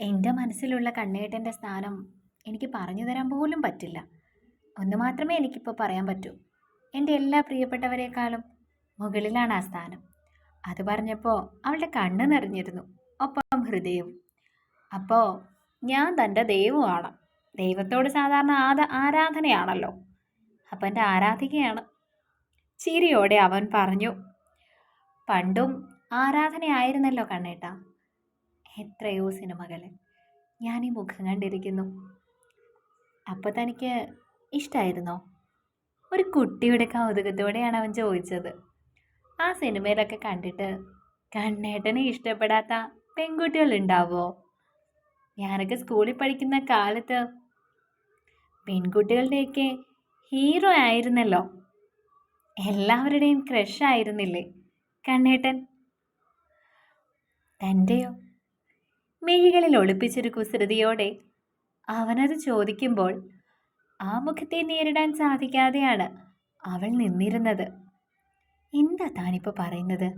എന്റെ മനസ്സിലുള്ള കണ്ണേട്ടന്റെ സ്ഥാനം എനിക്ക് പറഞ്ഞു തരാൻ പോലും പറ്റില്ല. ഒന്ന് മാത്രമേ എനിക്കിപ്പോൾ പറയാൻ പറ്റൂ. എന്റെ എല്ലാ പ്രിയപ്പെട്ടവരെക്കാളും മുകളിലാണ് ആ സ്ഥാനം. അത് പറഞ്ഞപ്പോൾ അവളുടെ കണ്ണ് നിറഞ്ഞിരുന്നു. ഒപ്പം ഹൃദയവും. അപ്പോൾ ഞാൻ തന്റെ ദൈവമാണ്. ദൈവത്തോട് സാധാരണ ആദ ആരാധനയാണല്ലോ. അപ്പം എന്റെ ആരാധികയാണ്. ചിരിയോടെ അവൻ പറഞ്ഞു പണ്ടും ആരാധനയായിരുന്നല്ലോ കണ്ണേട്ട. എത്രയോ സിനിമകൾ ഞാൻ ഈ മുഖം കണ്ടിരിക്കുന്നു. അപ്പോൾ തനിക്ക് ഇഷ്ടമായിരുന്നോ ഒരു കുട്ടിയുടെ കൗതുകത്തോടെയാണ് അവൻ ചോദിച്ചത്. ആ സിനിമയിലൊക്കെ കണ്ടിട്ട് കണ്ണേട്ടനെ ഇഷ്ടപ്പെടാത്ത പെൺകുട്ടികളുണ്ടാവോ? ഞാനൊക്കെ സ്കൂളിൽ പഠിക്കുന്ന കാലത്ത് പെൺകുട്ടികളുടെയൊക്കെ ഹീറോ ആയിരുന്നല്ലോ. എല്ലാവരുടെയും ക്രഷ് ആയിരുന്നില്ലേ കണ്ണേട്ടൻ? തന്റെയോ? മിഴികളിൽ ഒളിപ്പിച്ചൊരു കുസൃതിയോടെ അവനത് ചോദിക്കുമ്പോൾ ആ മുഖത്തെ നേരിടാൻ സാധിക്കാതെയാണ് അവൾ നിന്നിരുന്നത്. എന്താ താനിപ്പോൾ പറയുന്നത്?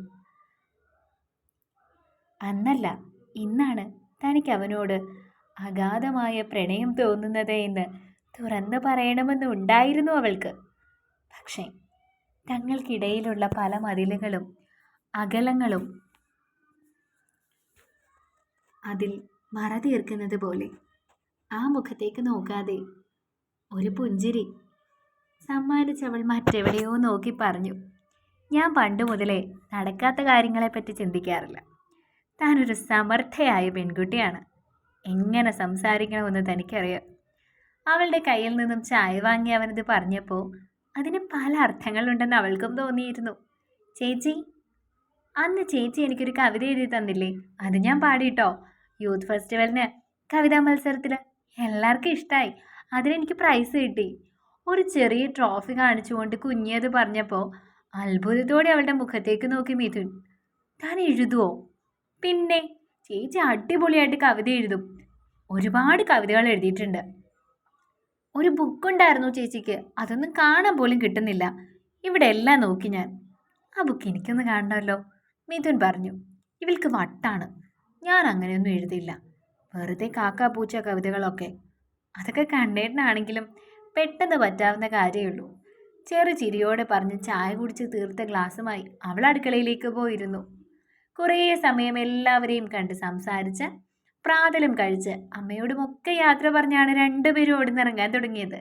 അന്നല്ല ഇന്നാണ് തനിക്ക് അവനോട് അഗാധമായ പ്രണയം തോന്നുന്നത് എന്ന് തുറന്നു പറയണമെന്നുണ്ടായിരുന്നു അവൾക്ക്. പക്ഷേ തങ്ങൾക്കിടയിലുള്ള പല മതിലുകളും അകലങ്ങളും അതിൽ മറ തീർക്കുന്നത് പോലെ. ആ മുഖത്തേക്ക് നോക്കാതെ ഒരു പുഞ്ചിരി സമ്മാനിച്ചവൾ മറ്റെവിടെയോ നോക്കി പറഞ്ഞു. ഞാൻ പണ്ട് മുതലേ നടക്കാത്ത കാര്യങ്ങളെപ്പറ്റി ചിന്തിക്കാറില്ല. താനൊരു സമർത്ഥയായ പെൺകുട്ടിയാണ്. എങ്ങനെ സംസാരിക്കണമെന്ന് തനിക്കറിയാം. അവളുടെ കയ്യിൽ നിന്നും ചായ വാങ്ങി അവനത് പറഞ്ഞപ്പോൾ അതിന് പല അർത്ഥങ്ങളുണ്ടെന്ന് അവൾക്കും തോന്നിയിരുന്നു. ചേച്ചി അന്ന് ചേച്ചി എനിക്കൊരു കവിത എഴുതി തന്നില്ലേ? അത് ഞാൻ പാടിയിട്ടോ യൂത്ത് ഫെസ്റ്റിവലിന് കവിതാ മത്സരത്തിൽ എല്ലാവർക്കും ഇഷ്ടമായി അതിനെനിക്ക് പ്രൈസ് കിട്ടി. ഒരു ചെറിയ ട്രോഫി കാണിച്ചുകൊണ്ട് കുഞ്ഞിയത് പറഞ്ഞപ്പോൾ അത്ഭുതത്തോടെ അവളുടെ മുഖത്തേക്ക് നോക്കി മിഥുൻ. താൻ എഴുതുവോ? പിന്നെ. ചേച്ചി അടിപൊളിയായിട്ട് കവിത എഴുതും. ഒരുപാട് കവിതകൾ എഴുതിയിട്ടുണ്ട്. ഒരു ബുക്കുണ്ടായിരുന്നു ചേച്ചിക്ക്. അതൊന്നും കാണാൻ പോലും കിട്ടുന്നില്ല. ഇവിടെ എല്ലാം നോക്കി ഞാൻ. ആ ബുക്ക് എനിക്കൊന്ന് കാണണമല്ലോ മിഥുൻ പറഞ്ഞു. ഇവൾക്ക് വട്ടാണ്. ഞാൻ അങ്ങനെയൊന്നും എഴുതില്ല. വെറുതെ കാക്ക പൂച്ച കവിതകളൊക്കെ. അതൊക്കെ കണ്ടേട്ടനാണെങ്കിലും പെട്ടെന്ന് പറ്റാവുന്ന കാര്യമേ ഉള്ളൂ. ചെറു ചിരിയോടെ പറഞ്ഞ് ചായ കുടിച്ച് തീർത്ത ഗ്ലാസ്സുമായി അവൾ അടുക്കളയിലേക്ക് പോയിരുന്നു. കുറേ സമയം എല്ലാവരെയും കണ്ട് സംസാരിച്ച് പ്രാതലും കഴിച്ച് അമ്മയോടുമൊക്കെ യാത്ര പറഞ്ഞാണ് രണ്ടുപേരും ഓടുന്നിറങ്ങാൻ തുടങ്ങിയത്.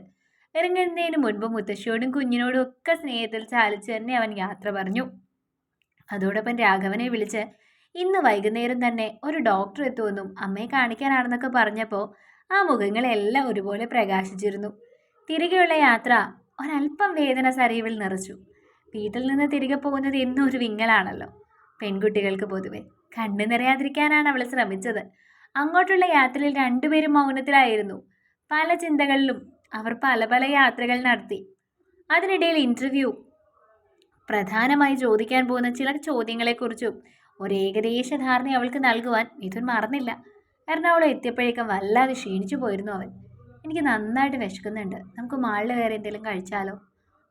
ഇറങ്ങുന്നതിന് മുൻപ് മുത്തശ്ശിയോടും കുഞ്ഞിനോടും ഒക്കെ സ്നേഹത്തിൽ ചാലിച്ച് തന്നെ അവൻ യാത്ര പറഞ്ഞു. അതോടൊപ്പം രാഘവനെ വിളിച്ച് ഇന്ന് വൈകുന്നേരം തന്നെ ഒരു ഡോക്ടർ എത്തുമെന്നും അമ്മയെ കാണിക്കാനാണെന്നൊക്കെ പറഞ്ഞപ്പോൾ ആ മുഖങ്ങളെല്ലാം ഒരുപോലെ പ്രകാശിച്ചിരുന്നു. തിരികെയുള്ള യാത്ര ഒരല്പം വേദന സരീവിൽ നിറച്ചു. വീട്ടിൽ നിന്ന് തിരികെ പോകുന്നത് എന്നും ഒരു വിങ്ങലാണല്ലോ. പെൺകുട്ടികൾക്ക് പൊതുവെ കണ്ണു നിറയാതിരിക്കാനാണ് അവൾ ശ്രമിച്ചത്. അങ്ങോട്ടുള്ള യാത്രയിൽ രണ്ടുപേരും മൗനത്തിലായിരുന്നു. പല ചിന്തകളിലും അവർ പല പല യാത്രകൾ നടത്തി. അതിനിടയിൽ ഇന്റർവ്യൂ പ്രധാനമായി ചോദിക്കാൻ പോകുന്ന ചില ചോദ്യങ്ങളെക്കുറിച്ചും ഒരു ഏകദേശ ധാരണ അവൾക്ക് നൽകുവാൻ മിഥുൻ മറന്നില്ല. എറണാകുളം എത്തിയപ്പോഴേക്കും വല്ലാതെ ക്ഷീണിച്ചു പോയിരുന്നു അവൻ. എനിക്ക് നന്നായിട്ട് വിശക്കുന്നുണ്ട്. നമുക്ക് മാളിൽ വേറെ എന്തെങ്കിലും കഴിച്ചാലോ?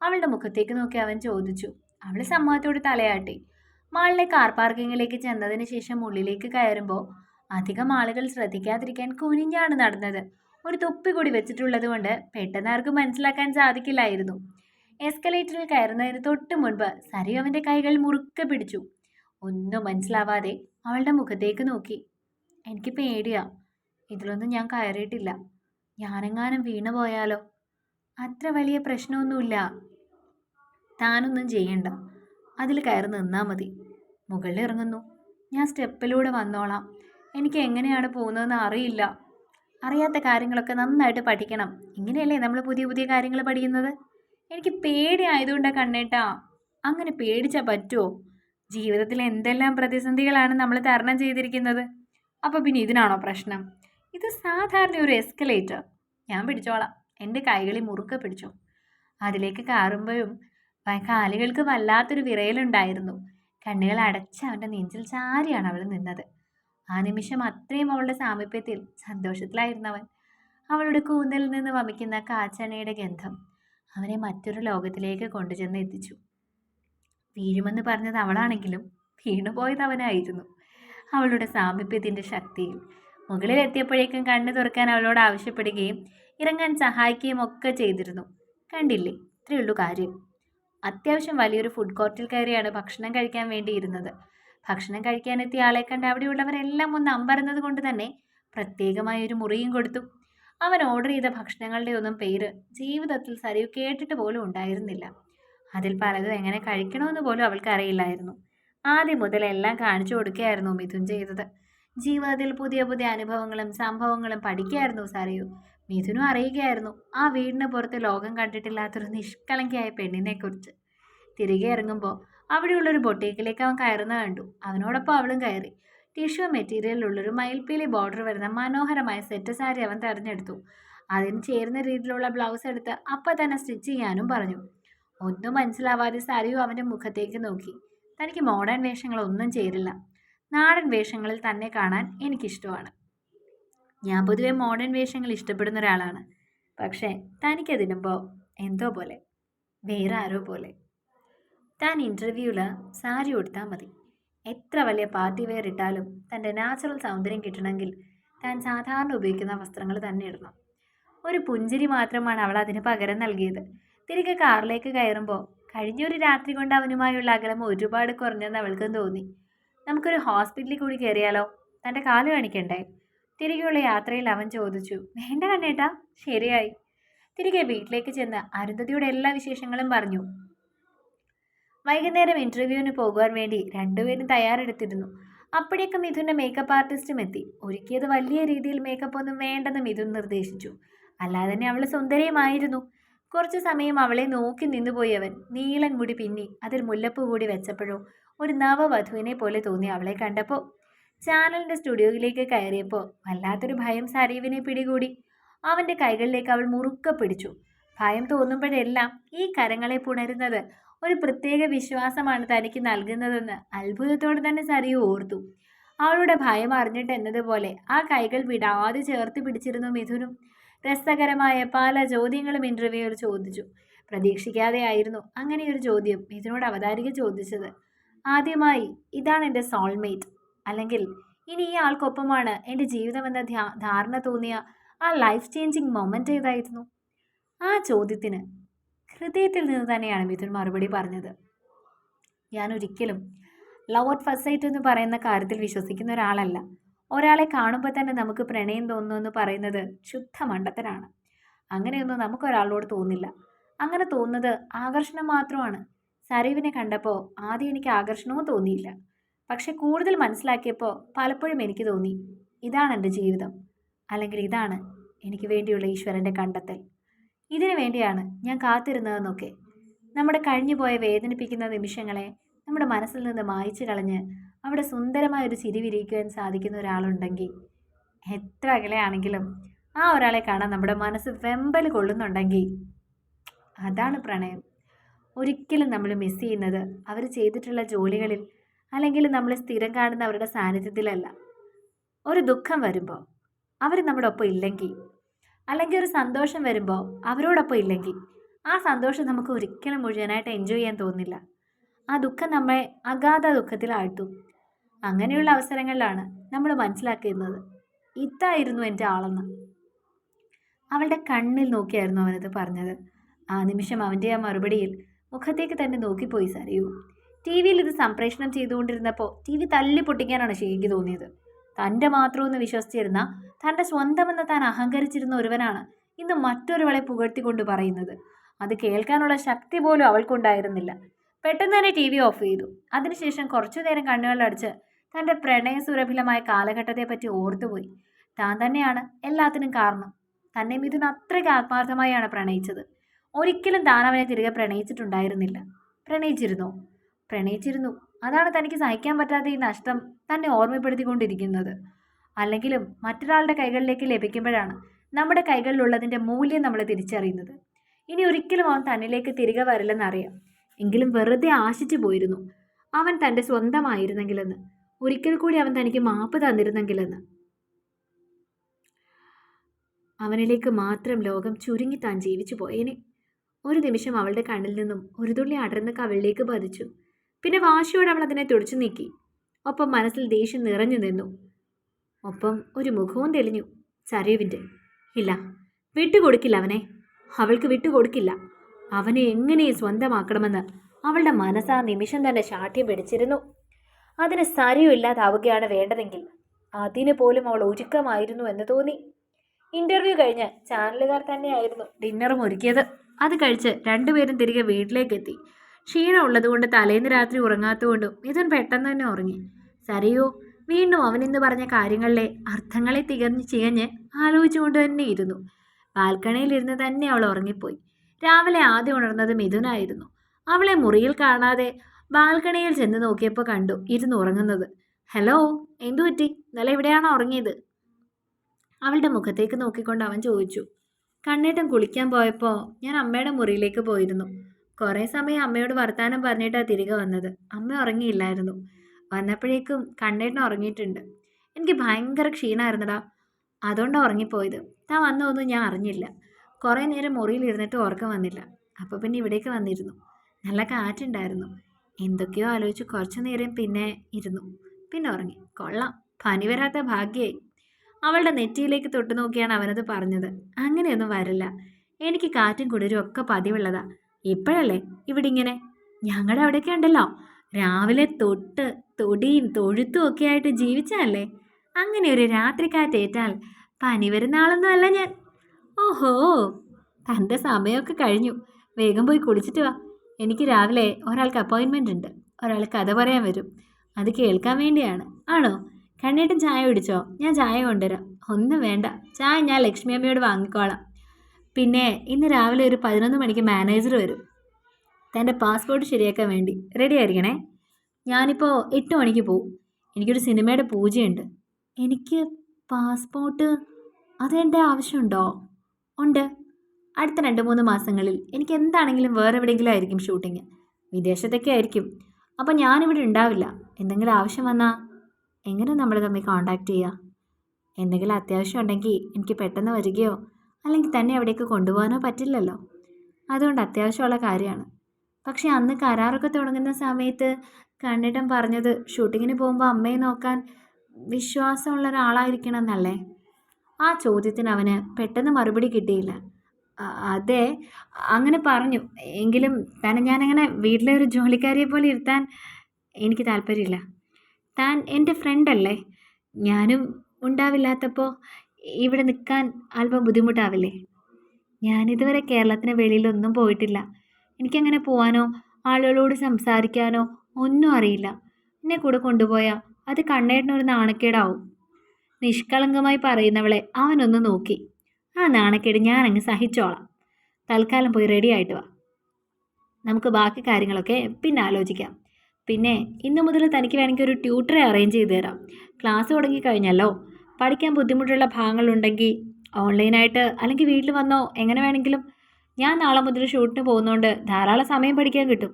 അവളുടെ മുഖത്തേക്ക് നോക്കി അവൻ ചോദിച്ചു. അവൾ സമ്മതത്തോട് തലയാട്ടി. മാളിലെ കാർ പാർക്കിങ്ങിലേക്ക് ചെന്നതിന് ശേഷം ഉള്ളിലേക്ക് കയറുമ്പോൾ അധികം ആളുകൾ ശ്രദ്ധിക്കാതിരിക്കാൻ കുനിഞ്ഞാണ് നടന്നത്. ഒരു തൊപ്പി കൂടി വെച്ചിട്ടുള്ളത് കൊണ്ട് പെട്ടെന്ന് ആർക്കും മനസ്സിലാക്കാൻ സാധിക്കില്ലായിരുന്നു. എസ്കലേറ്ററിൽ കയറുന്നതിന് തൊട്ട് മുൻപ് സരി അവന്റെ കൈകൾ മുറുക്കെ പിടിച്ചു. ഒന്നും മനസ്സിലാവാതെ അവളുടെ മുഖത്തേക്ക് നോക്കി. എനിക്ക് പേടിയാ. ഇതിലൊന്നും ഞാൻ കയറിയിട്ടില്ല. ഞാനെങ്ങാനും വീണു പോയാലോ? അത്ര വലിയ പ്രശ്നമൊന്നുമില്ല. താനൊന്നും ചെയ്യണ്ട. അതിൽ കയറി നിന്നാൽ മതി. മുകളിൽ ഇറങ്ങുന്നു. ഞാൻ സ്റ്റെപ്പിലൂടെ വന്നോളാം. എനിക്ക് എങ്ങനെയാണ് പോകുന്നതെന്ന് അറിയില്ല. അറിയാത്ത കാര്യങ്ങളൊക്കെ നന്നായിട്ട് പഠിക്കണം. ഇങ്ങനെയല്ലേ നമ്മൾ പുതിയ പുതിയ കാര്യങ്ങൾ പഠിക്കുന്നത്? എനിക്ക് പേടി ആയതുകൊണ്ടാണ് കണ്ണേട്ടാ. അങ്ങനെ പേടിച്ചാൽ പറ്റുമോ ജീവിതത്തിൽ എന്തെല്ലാം പ്രതിസന്ധികളാണ് നമ്മൾ തരണം ചെയ്തിരിക്കുന്നത്? അപ്പോൾ പിന്നെ ഇതിനാണോ പ്രശ്നം? ഇത് സാധാരണ ഒരു എസ്കലേറ്റർ ഞാൻ പിടിച്ചോളാം. എന്റെ കൈകളിൽ മുറുക്കെ പിടിച്ചു. അതിലേക്ക് കയറുമ്പോഴും കാലുകൾക്ക് വല്ലാത്തൊരു വിറയലുണ്ടായിരുന്നു. കണ്ണുകൾ അടച്ച് അവന്റെ നെഞ്ചിൽ ചാരിയാണ് അവൾ നിന്നത്. ആ നിമിഷം അത്രയും അവളുടെ സാമീപ്യത്തിൽ സന്തോഷത്തിലായിരുന്നവൻ അവളുടെ കൂന്തലിൽ നിന്ന് വമിക്കുന്ന കാച്ചെണ്ണയുടെ ഗന്ധം അവനെ മറ്റൊരു ലോകത്തിലേക്ക് കൊണ്ടുചെന്ന് എത്തിച്ചു. വീഴുമെന്ന് പറഞ്ഞത് അവളാണെങ്കിലും വീണുപോയത് അവനായിരുന്നു. അവളുടെ സാമീപ്യത്തിന്റെ ശക്തിയിൽ. മുകളിലെത്തിയപ്പോഴേക്കും കണ്ണു തുറക്കാൻ അവളോട് ആവശ്യപ്പെടുകയും ഇറങ്ങാൻ സഹായിക്കുകയും ഒക്കെ ചെയ്തിരുന്നു. കണ്ടില്ലേ? ഇത്രയുള്ളൂ കാര്യം. അത്യാവശ്യം വലിയൊരു ഫുഡ് കോർട്ടിൽ കയറിയാണ് ഭക്ഷണം കഴിക്കാൻ വേണ്ടി ഇരുന്നത് ഭക്ഷണം കഴിക്കാനെത്തിയ ആളെ കണ്ട് അവിടെയുള്ളവരെല്ലാം ഒന്ന് അമ്പരന്നത് കൊണ്ട് തന്നെ പ്രത്യേകമായ ഒരു മുറിയും കൊടുത്തു. അവൻ ഓർഡർ ചെയ്ത ഭക്ഷണങ്ങളുടെ ഒന്നും പേര് ജീവിതത്തിൽ സരിയു കേട്ടിട്ട് പോലും ഉണ്ടായിരുന്നില്ല. അതിൽ പലതും എങ്ങനെ കഴിക്കണമെന്ന് പോലും അവൾക്ക് അറിയില്ലായിരുന്നു ആദ്യം മുതൽ എല്ലാം കാണിച്ചു കൊടുക്കുകയായിരുന്നു മിഥുൻ ചെയ്തത്. ജീവിതത്തിൽ പുതിയ പുതിയ അനുഭവങ്ങളും സംഭവങ്ങളും പഠിക്കുകയായിരുന്നു സരയു. മിഥുനും അറിയുകയായിരുന്നു ആ വീടിന് പുറത്ത് ലോകം കണ്ടിട്ടില്ലാത്തൊരു നിഷ്കളങ്കയായ പെണ്ണിനെക്കുറിച്ച്. തിരികെ ഇറങ്ങുമ്പോൾ അവിടെയുള്ളൊരു ബൊട്ടീക്കിലേക്ക് അവൻ കയറുന്ന കണ്ടു. അവനോടൊപ്പം അവളും കയറി. ടിഷ്യൂ മെറ്റീരിയലിലുള്ളൊരു മയിൽപ്പീലി ബോർഡർ വരുന്ന മനോഹരമായ സെറ്റ് സാരി അവൻ തിരഞ്ഞെടുത്തു. അതിന് ചേരുന്ന രീതിയിലുള്ള ബ്ലൗസ് എടുത്ത് അപ്പം തന്നെ സ്റ്റിച്ച് ചെയ്യാനും പറഞ്ഞു. ഒന്നും മനസ്സിലാവാതെ സരയു അവന്റെ മുഖത്തേക്ക് നോക്കി. തനിക്ക് മോഡേൺ വേഷങ്ങളൊന്നും ചേരില്ല നാടൻ വേഷങ്ങളിൽ തന്നെ കാണാൻ എനിക്കിഷ്ടമാണ്. ഞാൻ പൊതുവെ മോഡേൺ വേഷങ്ങൾ ഇഷ്ടപ്പെടുന്ന ഒരാളാണ്. പക്ഷേ തനിക്കതിനുമ്പോൾ എന്തോ പോലെ. വേറെ ആരോ പോലെ. താൻ ഇന്റർവ്യൂവിൽ സാരി ഉടുത്താൽ മതി. എത്ര വലിയ പാർട്ടി വെയർ ഇട്ടാലും തന്റെ നാച്ചുറൽ സൗന്ദര്യം കിട്ടണമെങ്കിൽ താൻ സാധാരണ ഉപയോഗിക്കുന്ന വസ്ത്രങ്ങൾ തന്നെ ഇടണം. ഒരു പുഞ്ചിരി മാത്രമാണ് അവൾ അതിന് പകരം നൽകിയത്. തിരികെ കാറിലേക്ക് കയറുമ്പോൾ കഴിഞ്ഞൊരു രാത്രി കൊണ്ട് അവനുമായുള്ള അകലം ഒരുപാട് കുറഞ്ഞെന്ന് അവൾക്കും തോന്നി. നമുക്കൊരു ഹോസ്പിറ്റലിൽ കൂടി കയറിയാലോ തന്റെ കാൽ കാണിക്കണ്ടേ? തിരികെയുള്ള യാത്രയിൽ അവൻ ചോദിച്ചു വേണ്ട കണ്ണേട്ടാ ശരിയായി. തിരികെ വീട്ടിലേക്ക് ചെന്ന് അരുന്ധതിയുടെ എല്ലാ വിശേഷങ്ങളും പറഞ്ഞു. വൈകുന്നേരം ഇന്റർവ്യൂവിന് പോകുവാൻ വേണ്ടി രണ്ടുപേരും തയ്യാറെടുത്തിരുന്നു. അപ്പോഴേക്കും മിഥുന്റെ മേക്കപ്പ് ആർട്ടിസ്റ്റും എത്തി. ഒരുക്കിയത് വലിയ രീതിയിൽ മേക്കപ്പ് ഒന്നും വേണ്ടെന്ന് മിഥുൻ നിർദ്ദേശിച്ചു. അല്ലാതെ തന്നെ അവൾ സുന്ദരിയുമായിരുന്നു. കുറച്ചു സമയം അവളെ നോക്കി നിന്നുപോയി അവൻ നീളൻ മുടി പിന്നി അതിൽ മുല്ലപ്പൂ കൂടി വെച്ചപ്പോഴോ ഒരു നവവധുവിനെ പോലെ തോന്നി അവളെ കണ്ടപ്പോൾ ചാനലിന്റെ സ്റ്റുഡിയോയിലേക്ക് കയറിയപ്പോൾ വല്ലാത്തൊരു ഭയം സരീവിനെ പിടികൂടി. അവന്റെ കൈകളിലേക്ക് അവൾ മുറുക്ക പിടിച്ചു. ഭയം തോന്നുമ്പോഴെല്ലാം ഈ കരങ്ങളെ പുണരുന്നത് ഒരു പ്രത്യേക വിശ്വാസമാണ് തനിക്ക് നൽകുന്നതെന്ന് അത്ഭുതത്തോടെ തന്നെ സരീവ് ഓർത്തു. അവളുടെ ഭയം അറിഞ്ഞിട്ട് എന്നതുപോലെ ആ കൈകൾ വിടാതെ ചേർത്ത് പിടിച്ചിരുന്നു മിഥുനും. രസകരമായ പല ചോദ്യങ്ങളും ഇന്റർവ്യൂവിൽ ചോദിച്ചു. പ്രതീക്ഷിക്കാതെയായിരുന്നു അങ്ങനെ ഒരു ചോദ്യം മിഥുനോട് അവതാരിക ചോദിച്ചത്. ആദ്യമായി ഇതാണ് എന്റെ സോൾമേറ്റ് അല്ലെങ്കിൽ ഇനി ഈ ആൾക്കൊപ്പമാണ് എന്റെ ജീവിതമെന്ന ധാരണ തോന്നിയ ആ ലൈഫ് ചേഞ്ചിങ് മൊമെന്റ് ഏതായിരുന്നു? ആ ചോദ്യത്തിന് ഹൃദയത്തിൽ നിന്ന് തന്നെയാണ് മിഥുൻ മറുപടി പറഞ്ഞത്. ഞാൻ ഒരിക്കലും ലവ് അറ്റ് ഫസ്റ്റ് സൈറ്റ് എന്ന് പറയുന്ന കാര്യത്തിൽ വിശ്വസിക്കുന്ന ഒരാളല്ല. ഒരാളെ കാണുമ്പോൾ തന്നെ നമുക്ക് പ്രണയം തോന്നുമെന്ന് പറയുന്നത് ശുദ്ധ മണ്ടത്തരാണ് അങ്ങനെയൊന്നും നമുക്കൊരാളോട് തോന്നില്ല. അങ്ങനെ തോന്നുന്നത് ആകർഷണം മാത്രമാണ്. സരീവിനെ കണ്ടപ്പോൾ ആദ്യം എനിക്ക് ആകർഷണവും തോന്നിയില്ല. പക്ഷെ കൂടുതൽ മനസ്സിലാക്കിയപ്പോൾ പലപ്പോഴും എനിക്ക് തോന്നി ഇതാണ് എന്റെ ജീവിതം. അല്ലെങ്കിൽ ഇതാണ് എനിക്ക് വേണ്ടിയുള്ള ഈശ്വരന്റെ കണ്ടെത്തൽ. ഇതിനു വേണ്ടിയാണ് ഞാൻ കാത്തിരുന്നതെന്നൊക്കെ. നമ്മുടെ കഴിഞ്ഞുപോയ വേദനിപ്പിക്കുന്ന നിമിഷങ്ങളെ നമ്മുടെ മനസ്സിൽ നിന്ന് മായ്ച്ചു കളഞ്ഞ് അവിടെ സുന്ദരമായ ഒരു ചിരി വിരിയിക്കുവാൻ സാധിക്കുന്ന ഒരാളുണ്ടെങ്കിൽ എത്ര അകലെയാണെങ്കിലും ആ ഒരാളെ കാണാൻ നമ്മുടെ മനസ്സ് വെമ്പൽ കൊള്ളുന്നുണ്ടെങ്കിൽ അതാണ് പ്രണയം. ഒരിക്കലും നമ്മൾ മിസ് ചെയ്യുന്നത് അവർ ചെയ്തിട്ടുള്ള ജോലികളിൽ അല്ലെങ്കിൽ നമ്മൾ സ്ഥിരം കാണുന്ന അവരുടെ സാന്നിധ്യത്തിലല്ല. ഒരു ദുഃഖം വരുമ്പോൾ അവർ നമ്മുടെ ഒപ്പം ഇല്ലെങ്കിൽ അല്ലെങ്കിൽ ഒരു സന്തോഷം വരുമ്പോൾ അവരോടൊപ്പം ഇല്ലെങ്കിൽ ആ സന്തോഷം നമുക്ക് ഒരിക്കലും മുഴുവനായിട്ട് എൻജോയ് ചെയ്യാൻ തോന്നില്ല. ആ ദുഃഖം നമ്മെ അഗാധ ദുഃഖത്തിലാഴ്ത്തും അങ്ങനെയുള്ള അവസരങ്ങളിലാണ് നമ്മൾ മനസ്സിലാക്കിയിരുന്നത്. ഇതായിരുന്നു എന്റെ ആളെന്ന്. അവളുടെ കണ്ണിൽ നോക്കിയായിരുന്നു അവനത് പറഞ്ഞത്. ആ നിമിഷം അവന്റെ ആ മറുപടിയിൽ മുഖത്തേക്ക് തന്നെ നോക്കിപ്പോയി സരയു. ടി വിയിൽ ഇത് സംപ്രേഷണം ചെയ്തുകൊണ്ടിരുന്നപ്പോൾ ടി വി തല്ലി പൊട്ടിക്കാനാണ് ശരിക്ക് തോന്നിയത്. തന്റെ മാത്രമെന്ന് വിശ്വസിച്ചിരുന്ന തന്റെ സ്വന്തമെന്ന് താൻ അഹങ്കരിച്ചിരുന്ന ഒരുവനാണ് ഇന്ന് മറ്റൊരുവളെ പുകഴ്ത്തിക്കൊണ്ട് പറയുന്നത്. അത് കേൾക്കാനുള്ള ശക്തി പോലും അവൾക്കുണ്ടായിരുന്നില്ല. പെട്ടെന്ന് തന്നെ ടി വി ഓഫ് ചെയ്തു. അതിനുശേഷം കുറച്ചു നേരം കണ്ണുകളടച്ച് തന്റെ പ്രണയസുരഭിലമായ കാലഘട്ടത്തെപ്പറ്റി ഓർത്തുപോയി. താൻ തന്നെയാണ് എല്ലാത്തിനും കാരണം. തന്നെ മിഥുൻ അത്രയ്ക്ക് ആത്മാർത്ഥമായാണ് പ്രണയിച്ചത്. ഒരിക്കലും താൻ അവനെ തിരികെ പ്രണയിച്ചിട്ടുണ്ടായിരുന്നില്ല. പ്രണയിച്ചിരുന്നു? പ്രണയിച്ചിരുന്നു. അതാണ് തനിക്ക് സഹിക്കാൻ പറ്റാത്ത ഈ നഷ്ടം തന്നെ ഓർമ്മപ്പെടുത്തിക്കൊണ്ടിരിക്കുന്നത്. അല്ലെങ്കിലും മറ്റൊരാളുടെ കൈകളിലേക്ക് ലഭിക്കുമ്പോഴാണ് നമ്മുടെ കൈകളിലുള്ളതിന്റെ മൂല്യം നമ്മൾ തിരിച്ചറിയുന്നത്. ഇനി ഒരിക്കലും അവൻ തന്നിലേക്ക് തിരികെ വരില്ലെന്നറിയാം. എങ്കിലും വെറുതെ ആശിച്ചു പോയിരുന്നു. അവൻ തന്റെ സ്വന്തമായിരുന്നെങ്കിലെന്ന്. ഒരിക്കൽ കൂടി അവൻ തനിക്ക് മാപ്പ് തന്നിരുന്നെങ്കിലെന്ന്. അവനിലേക്ക് മാത്രം ലോകം ചുരുങ്ങി താൻ ജീവിച്ചു പോയേനെ. ഒരു നിമിഷം അവളുടെ കണ്ണിൽ നിന്നും ഒരു തുള്ളി അടർന്ന കവിളിലേക്ക് പതിച്ചു. പിന്നെ വാശിയോടെ അവൾ അതിനെ തുടച്ചു നീക്കി. ഒപ്പം മനസ്സിൽ ദേഷ്യം നിറഞ്ഞു നിന്നു. ഒപ്പം ഒരു മുഖവും തെളിഞ്ഞു. സരയുവിന്റെ ഇല്ല. വിട്ടുകൊടുക്കില്ല അവനെ. അവൾക്ക് വിട്ടുകൊടുക്കില്ല. അവനെ എങ്ങനെ സ്വന്തമാക്കണമെന്ന് അവളുടെ മനസ്സ് ആ നിമിഷം തന്നെ ശാഠ്യം പിടിച്ചിരുന്നു. അതിന് സരയു ഇല്ലാതാവുകയാണ് വേണ്ടതെങ്കിൽ അതിന് പോലും അവൾ ഒരുക്കമായിരുന്നു എന്ന് തോന്നി. ഇന്റർവ്യൂ കഴിഞ്ഞ് ചാനലുകാർ തന്നെയായിരുന്നു ഡിന്നറും ഒരുക്കിയത്. അത് കഴിച്ച് രണ്ടുപേരും തിരികെ വീട്ടിലേക്കെത്തി. ക്ഷീണം ഉള്ളതുകൊണ്ട് തലേന്ന് രാത്രി ഉറങ്ങാത്തതുകൊണ്ടും മിഥുൻ പെട്ടെന്ന് തന്നെ ഉറങ്ങി. സരയോ വീണ്ടും അവൻ ഇന്ന് പറഞ്ഞ കാര്യങ്ങളിലെ അർത്ഥങ്ങളെ തികഞ്ഞ് ചികഞ്ഞ് ആലോചിച്ചുകൊണ്ട് തന്നെ ഇരുന്നു. ബാൽക്കണിയിലിരുന്ന് തന്നെ അവൾ ഉറങ്ങിപ്പോയി. രാവിലെ ആദ്യം ഉണർന്നത് മിഥുനായിരുന്നു. അവളെ മുറിയിൽ കാണാതെ ബാൽക്കണിയിൽ ചെന്ന് നോക്കിയപ്പോൾ കണ്ടു ഇരുന്ന് ഉറങ്ങുന്നത്. ഹലോ എന്തു പറ്റി? ഇന്നലെ എവിടെയാണോ ഉറങ്ങിയത്? അവളുടെ മുഖത്തേക്ക് നോക്കിക്കൊണ്ട് അവൻ ചോദിച്ചു. കണ്ണേട്ടൻ കുളിക്കാൻ പോയപ്പോൾ ഞാൻ അമ്മയുടെ മുറിയിലേക്ക് പോയിരുന്നു. കുറേ സമയം അമ്മയോട് വർത്തമാനം പറഞ്ഞിട്ടാണ് തിരികെ വന്നത്. അമ്മ ഉറങ്ങിയില്ലായിരുന്നു. വന്നപ്പോഴേക്കും കണ്ണേട്ടൻ ഉറങ്ങിയിട്ടുണ്ട്. എനിക്ക് ഭയങ്കര ക്ഷീണമായിരുന്നടാ അതുകൊണ്ടാണ് ഉറങ്ങിപ്പോയത്. താൻ വന്നതൊന്നും ഞാൻ അറിഞ്ഞില്ല. കുറേ നേരം മുറിയിൽ ഇരുന്നിട്ട് ഉറക്കം വന്നില്ല. അപ്പോൾ പിന്നെ ഇവിടേക്ക് വന്നിരുന്നു. നല്ല കാറ്റുണ്ടായിരുന്നു. എന്തൊക്കെയോ ആലോചിച്ച് കുറച്ചു നേരം പിന്നെ ഇരുന്നു. പിന്നെ ഉറങ്ങി. കൊള്ളാം. പനി വരാത്ത ഭാഗ്യമായി അവളുടെ നെറ്റിയിലേക്ക് തൊട്ടു നോക്കിയാണ് അവനത് പറഞ്ഞത്. അങ്ങനെയൊന്നും വരില്ല. എനിക്ക് കാറ്റും കുളിരും ഒക്കെ പതിവുള്ളതാ. ഇപ്പോഴല്ലേ ഇവിടെ ഇങ്ങനെ ഞങ്ങളുടെ അവിടെയൊക്കെ ഉണ്ടല്ലോ. രാവിലെ തൊട്ട് തൊടിയും തൊഴുത്തും ഒക്കെ ആയിട്ട് ജീവിച്ചല്ലേ അങ്ങനെ ഒരു രാത്രി കാറ്റേറ്റാൽ പനി വരുന്ന ആളൊന്നും അല്ല ഞാൻ. ഓഹോ തന്റെ സമയമൊക്കെ കഴിഞ്ഞു. വേഗം പോയി കുളിച്ചിട്ട് വാ. എനിക്ക് രാവിലെ ഒരാൾക്ക് അപ്പോയിൻമെന്റ് ഉണ്ട്. ഒരാൾ കഥ പറയാൻ വരും. അത് കേൾക്കാൻ വേണ്ടിയാണ്. ആണോ? കണ്ണേട്ടൻ ചായ കുടിച്ചോ? ഞാൻ ചായ കൊണ്ടുവരാം. ഒന്നും വേണ്ട. ചായ ഞാൻ ലക്ഷ്മി അമ്മയോട് വാങ്ങിക്കോളാം. പിന്നെ ഇന്ന് രാവിലെ ഒരു പതിനൊന്ന് മണിക്ക് മാനേജർ വരും. തന്റെ പാസ്പോർട്ട് ശരിയാക്കാൻ വേണ്ടി. റെഡി ആയിരിക്കണേ? ഞാനിപ്പോൾ എട്ട് മണിക്ക് പോവും. എനിക്കൊരു സിനിമയുടെ പൂജയുണ്ട്. എനിക്ക് പാസ്പോർട്ട് അതെന്റെ ആവശ്യമുണ്ടോ? ഉണ്ട്. അടുത്ത രണ്ട് മൂന്ന് മാസങ്ങളിൽ എനിക്ക് എന്താണെങ്കിലും വേറെ എവിടെയെങ്കിലും ആയിരിക്കും ഷൂട്ടിങ്. വിദേശത്തൊക്കെ ആയിരിക്കും. അപ്പോൾ ഞാനിവിടെ ഉണ്ടാവില്ല. എന്തെങ്കിലും ആവശ്യം വന്നാൽ എങ്ങനെ നമ്മൾ തമ്മിൽ കോണ്ടാക്ട് ചെയ്യുക എന്തെങ്കിലും അത്യാവശ്യം ഉണ്ടെങ്കിൽ എനിക്ക് പെട്ടെന്ന് വരികയോ അല്ലെങ്കിൽ തന്നെ അവിടേക്ക് കൊണ്ടുപോകാനോ പറ്റില്ലല്ലോ. അതുകൊണ്ട് അത്യാവശ്യമുള്ള കാര്യമാണ്. പക്ഷേ അന്ന് കരാറൊക്കെ തുടങ്ങുന്ന സമയത്ത് കണ്ണിടം പറഞ്ഞത് ഷൂട്ടിങ്ങിന് പോകുമ്പോൾ അമ്മയെ നോക്കാൻ വിശ്വാസമുള്ള ഒരാളായിരിക്കണം എന്നല്ലേ? ആ ചോദ്യത്തിന് അവന് പെട്ടെന്ന് മറുപടി കിട്ടിയില്ല. അതെ അങ്ങനെ പറഞ്ഞു. എങ്കിലും തന്നെ ഞാനങ്ങനെ വീട്ടിലെ ഒരു ജോലിക്കാരിയെ പോലെ ഇരുത്താൻ എനിക്ക് താല്പര്യമില്ല. താൻ എന്റെ ഫ്രണ്ടല്ലേ ഞാനും ഉണ്ടാവില്ലാത്തപ്പോൾ ഇവിടെ നിൽക്കാൻ അല്പം ബുദ്ധിമുട്ടാവില്ലേ? ഞാനിതുവരെ കേരളത്തിന് വെളിയിലൊന്നും പോയിട്ടില്ല. എനിക്കങ്ങനെ പോകാനോ ആളുകളോട് സംസാരിക്കാനോ ഒന്നും അറിയില്ല. എന്നെ കൂടെ കൊണ്ടുപോയാൽ അത് കണ്ണേട്ടനൊരു നാണക്കേടാവും. നിഷ്കളങ്കമായി പറയുന്നവളെ അവനൊന്ന് നോക്കി. ആ നാണക്കേട് ഞാനങ്ങ് സഹിച്ചോളാം. തൽക്കാലം പോയി റെഡി ആയിട്ട് വാ. നമുക്ക് ബാക്കി കാര്യങ്ങളൊക്കെ പിന്നെ ആലോചിക്കാം. പിന്നെ ഇന്നു മുതൽ തനിക്ക് വേണമെങ്കിൽ ഒരു ട്യൂട്ടറെ അറേഞ്ച് ചെയ്ത് തരാം. ക്ലാസ് തുടങ്ങിക്കഴിഞ്ഞല്ലോ പഠിക്കാൻ ബുദ്ധിമുട്ടുള്ള ഭാഗങ്ങളുണ്ടെങ്കിൽ ഓൺലൈനായിട്ട് അല്ലെങ്കിൽ വീട്ടിൽ വന്നോ എങ്ങനെ വേണമെങ്കിലും. ഞാൻ നാളെ മുതൽ ഷൂട്ടിന് പോകുന്നതുകൊണ്ട് ധാരാളം സമയം പഠിക്കാൻ കിട്ടും.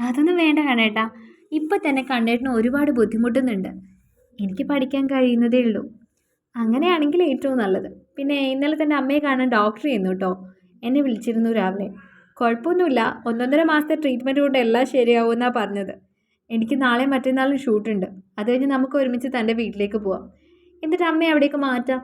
അതൊന്നും വേണ്ട കണ്ണേട്ടാ. ഇപ്പം തന്നെ കണ്ണേട്ടിന് ഒരുപാട് ബുദ്ധിമുട്ടുന്നുണ്ട്. എനിക്ക് പഠിക്കാൻ കഴിയുന്നതേ ഉള്ളൂ. അങ്ങനെയാണെങ്കിൽ ഏറ്റവും നല്ലത്. പിന്നെ ഇന്നലെ തന്നെ അമ്മയെ കാണാൻ ഡോക്ടർ ചെയ്യുന്നു കേട്ടോ എന്നെ വിളിച്ചിരുന്നു രാവിലെ. കുഴപ്പമൊന്നുമില്ല. ഒന്നൊന്നര മാസത്തെ ട്രീറ്റ്മെന്റ് കൊണ്ട് എല്ലാം ശരിയാവുമെന്നാണ് പറഞ്ഞത്. എനിക്ക് നാളെ മറ്റന്നാളും ഷൂട്ടുണ്ട് അത് കഴിഞ്ഞ് നമുക്ക് ഒരുമിച്ച് തന്റെ വീട്ടിലേക്ക് പോവാം. എന്നിട്ട് അമ്മയെ അവിടേക്ക് മാറ്റാം.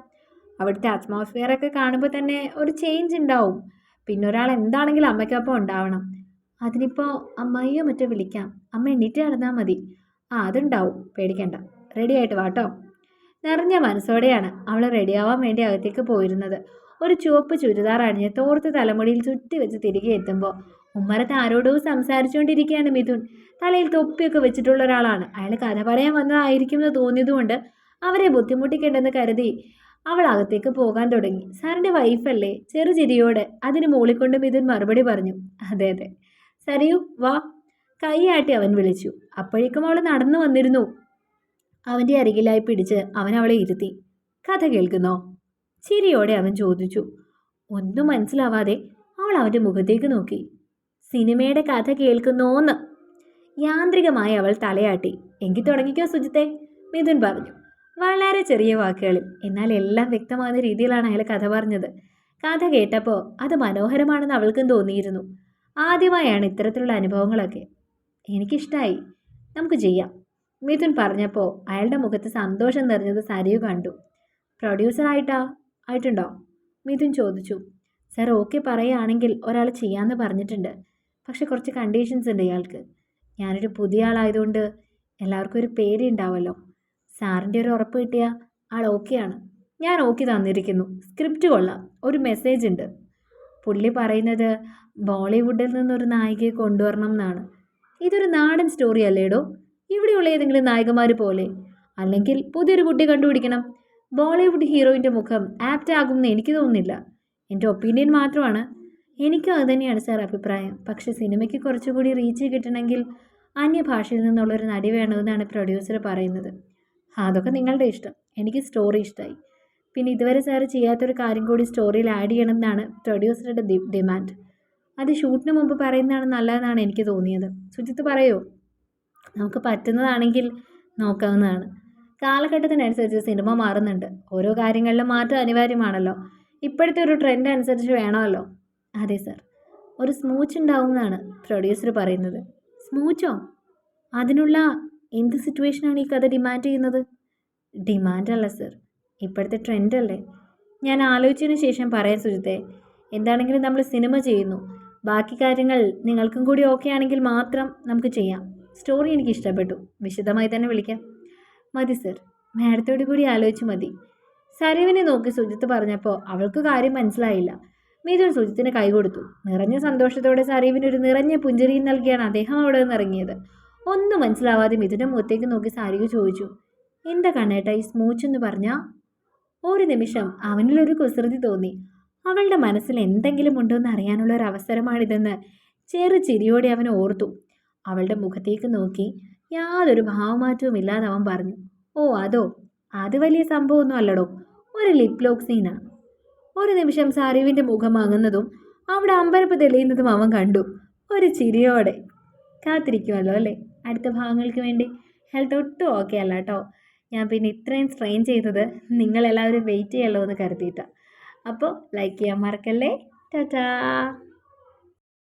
അവിടുത്തെ അറ്റ്മോസ്ഫിയർ ഒക്കെ കാണുമ്പോൾ തന്നെ ഒരു ചേഞ്ച് ഉണ്ടാവും. പിന്നെ ഒരാൾ എന്താണെങ്കിലും അമ്മയ്ക്കൊപ്പം ഉണ്ടാവണം. അതിനിപ്പോൾ അമ്മയോ മറ്റോ വിളിക്കാം. അമ്മ എണ്ണീറ്റ് നടന്നാൽ മതി. ആ അതുണ്ടാവും. പേടിക്കണ്ട. റെഡി ആയിട്ട് വാട്ടോ നിറഞ്ഞ മനസ്സോടെയാണ് അവൾ റെഡിയാവാൻ വേണ്ടി അകത്തേക്ക് പോയിരുന്നത്. ഒരു ചുവപ്പ് ചുരിദാർ അണിഞ്ഞ് തോർത്ത് തലമുടിയിൽ ചുറ്റി വെച്ച് തിരികെ എത്തുമ്പോൾ ഉമ്മറത്ത് ആരോടോ സംസാരിച്ചുകൊണ്ടിരിക്കുകയാണ് മിഥുൻ. തലയിൽ തൊപ്പിയൊക്കെ വെച്ചിട്ടുള്ള ഒരാളാണ്. അയാൾ കഥ പറയാൻ വന്നതായിരിക്കും എന്ന് തോന്നിയതുകൊണ്ട് അവരെ ബുദ്ധിമുട്ടിക്കേണ്ടെന്ന് കരുതി അവൾ അകത്തേക്ക് പോകാൻ തുടങ്ങി. സാറിന്റെ വൈഫല്ലേ? ചെറുചിരിയോടെ അതിന് മൂളിക്കൊണ്ട് മിഥുൻ മറുപടി പറഞ്ഞു. അതെ അതെ. സരിയു വാ. കൈയാട്ടി അവൻ വിളിച്ചു. അപ്പോഴേക്കും അവൾ നടന്നു വന്നിരുന്നു. അവന്റെ അരികിലായി പിടിച്ച് അവൻ അവളെ ഇരുത്തി. കഥ കേൾക്കുന്നോ? ചിരിയോടെ അവൻ ചോദിച്ചു. ഒന്നും മനസ്സിലാവാതെ അവൾ അവന്റെ മുഖത്തേക്ക് നോക്കി. സിനിമയുടെ കഥ കേൾക്കുന്നോന്ന്. യാന്ത്രികമായി അവൾ തലയാട്ടി. എങ്കിൽ തുടങ്ങിക്കോ സുജിത്തെ മിഥുൻ പറഞ്ഞു. വളരെ ചെറിയ വാക്കുകളിൽ. എന്നാൽ എല്ലാം വ്യക്തമാകുന്ന രീതിയിലാണ് അയാൾ കഥ പറഞ്ഞത്. കഥ കേട്ടപ്പോൾ അത് മനോഹരമാണെന്ന് അവൾക്കും തോന്നിയിരുന്നു. ആദ്യമായാണ് ഇത്തരത്തിലുള്ള അനുഭവങ്ങളൊക്കെ. എനിക്കിഷ്ടമായി നമുക്ക് ചെയ്യാം. മിഥുൻ പറഞ്ഞപ്പോൾ അയാളുടെ മുഖത്ത് സന്തോഷം നിറഞ്ഞത് സരയു കണ്ടു. പ്രൊഡ്യൂസറായിട്ടാ ആയിട്ടുണ്ടോ? മിഥുൻ ചോദിച്ചു. സർ ഓക്കെ പറയുകയാണെങ്കിൽ ഒരാൾ ചെയ്യാമെന്ന് പറഞ്ഞിട്ടുണ്ട്. പക്ഷെ കുറച്ച് കണ്ടീഷൻസ് ഉണ്ട് ഇയാൾക്ക്. ഞാനൊരു പുതിയ ആളായതുകൊണ്ട് എല്ലാവർക്കും ഒരു പേര് ഉണ്ടാവുമല്ലോ സാറിന്റെ ഒരു ഉറപ്പ് കിട്ടിയാൽ ആൾ ഓക്കെയാണ് ഞാൻ ഓക്കെ തന്നിരിക്കുന്നു. സ്ക്രിപ്റ്റ് കൊള്ളാം. ഒരു മെസ്സേജ് ഉണ്ട്. പുള്ളി പറയുന്നത് ബോളിവുഡിൽ നിന്നൊരു നായികയെ കൊണ്ടുവരണം എന്നാണ് ഇതൊരു നാടൻ സ്റ്റോറി അല്ലേടോ? ഇവിടെയുള്ള ഏതെങ്കിലും നായകന്മാർ പോലെ. അല്ലെങ്കിൽ പുതിയൊരു കുട്ടി കണ്ടുപിടിക്കണം. ബോളിവുഡ് ഹീറോയിന്റെ മുഖം ആപ്റ്റ് ആകുമെന്ന് എനിക്ക് തോന്നുന്നില്ല. എന്റെ ഒപ്പീനിയൻ മാത്രമാണ്. എനിക്കും അതുതന്നെയാണ് സാർ അഭിപ്രായം. പക്ഷേ സിനിമയ്ക്ക് കുറച്ചുകൂടി റീച്ച് കിട്ടണമെങ്കിൽ അന്യഭാഷയിൽ നിന്നുള്ളൊരു നടി വേണമെന്നാണ് പ്രൊഡ്യൂസർ പറയുന്നത്. അതൊക്കെ നിങ്ങളുടെ ഇഷ്ടം. എനിക്ക് സ്റ്റോറി ഇഷ്ടമായി പിന്നെ ഇതുവരെ സാർ ചെയ്യാത്തൊരു കാര്യം കൂടി സ്റ്റോറിയിൽ ആഡ് ചെയ്യണമെന്നാണ് പ്രൊഡ്യൂസറുടെ ഡിമാൻഡ്. അത് ഷൂട്ടിന് മുമ്പ് പറയുന്നതാണ് നല്ലതെന്നാണ് എനിക്ക് തോന്നിയത്. സുജിത്ത് പറയോ? നമുക്ക് പറ്റുന്നതാണെങ്കിൽ നോക്കാവുന്നതാണ്. കാലഘട്ടത്തിനനുസരിച്ച് സിനിമ മാറുന്നുണ്ട്. ഓരോ കാര്യങ്ങളിലും മാറ്റം അനിവാര്യമാണല്ലോ. ഇപ്പോഴത്തെ ഒരു ട്രെൻഡ് അനുസരിച്ച് വേണമല്ലോ. അതെ സർ ഒരു സ്മൂച്ച് ഉണ്ടാവുമെന്നാണ് പ്രൊഡ്യൂസർ പറയുന്നത്. സ്മൂച്ചോ അതിനുള്ള എന്ത് സിറ്റുവേഷനാണ് ഈ കഥ ഡിമാൻഡ് ചെയ്യുന്നത്? ഡിമാൻഡല്ല സർ ഇപ്പോഴത്തെ ട്രെൻഡല്ലേ ഞാൻ ആലോചിച്ചതിന് ശേഷം പറയാൻ സുജിത്തെ. എന്താണെങ്കിലും നമ്മൾ സിനിമ ചെയ്യുന്നു. ബാക്കി കാര്യങ്ങൾ നിങ്ങൾക്കും കൂടി ഓക്കെ ആണെങ്കിൽ മാത്രം നമുക്ക് ചെയ്യാം. സ്റ്റോറി എനിക്ക് ഇഷ്ടപ്പെട്ടു വിശദമായി തന്നെ വിളിക്കാം. മതി സർ മാഡത്തോടു കൂടി ആലോചിച്ച് മതി. സരീവിനെ നോക്കി സുജിത്ത് പറഞ്ഞപ്പോൾ അവൾക്ക് കാര്യം മനസ്സിലായില്ല. മിഥുൻ സുജിത്തിന് കൈ കൊടുത്തു. നിറഞ്ഞ സന്തോഷത്തോടെ സരീവിന് ഒരു നിറഞ്ഞ പുഞ്ചിരിയും നൽകിയാണ് അദ്ദേഹം അവിടെ നിന്ന് ഇറങ്ങിയത്. ഒന്നും മനസ്സിലാവാതെ മിഥുന്റെ മുഖത്തേക്ക് നോക്കി സാരിക ചോദിച്ചു. എന്താ കണ്ണേട്ട ഈ സ്മൂച്ച് എന്ന് ഒരു നിമിഷം അവനിലൊരു കുസൃതി തോന്നി. അവളുടെ മനസ്സിൽ എന്തെങ്കിലും ഉണ്ടോ എന്ന് അറിയാനുള്ള ഒരു അവസരമാണിതെന്ന് ചെറു ചിരിയോടെ അവൻ ഓർത്തു. അവളുടെ മുഖത്തേക്ക് നോക്കി യാതൊരു ഭാവമാറ്റവും ഇല്ലാതെ അവൻ പറഞ്ഞു ഓ അതോ? അത് വലിയ സംഭവമൊന്നും അല്ലടോ. ഒരു ലിപ് ലോക്ക് സീനാണ് ഒരു നിമിഷം സാരീവിന്റെ മുഖം വാങ്ങുന്നതും അവിടെ അമ്പരപ്പ് തെളിയുന്നതും അവൻ കണ്ടു. ഒരു ചിരിയോടെ കാത്തിരിക്കുമല്ലോ അല്ലേ? അടുത്ത ഭാഗങ്ങൾക്ക് വേണ്ടി ഹെൽത്ത് ഒട്ടും ഓക്കെ അല്ല കേട്ടോ ഞാൻ പിന്നെ ഇത്രയും സ്ട്രെയിൻ ചെയ്തത് നിങ്ങളെല്ലാവരും വെയിറ്റ് ചെയ്യല്ലോ എന്ന് കരുതിയിട്ടാണ് അപ്പോൾ ലൈക്ക് ചെയ്യാൻ മറക്കല്ലേ? ടാറ്റാ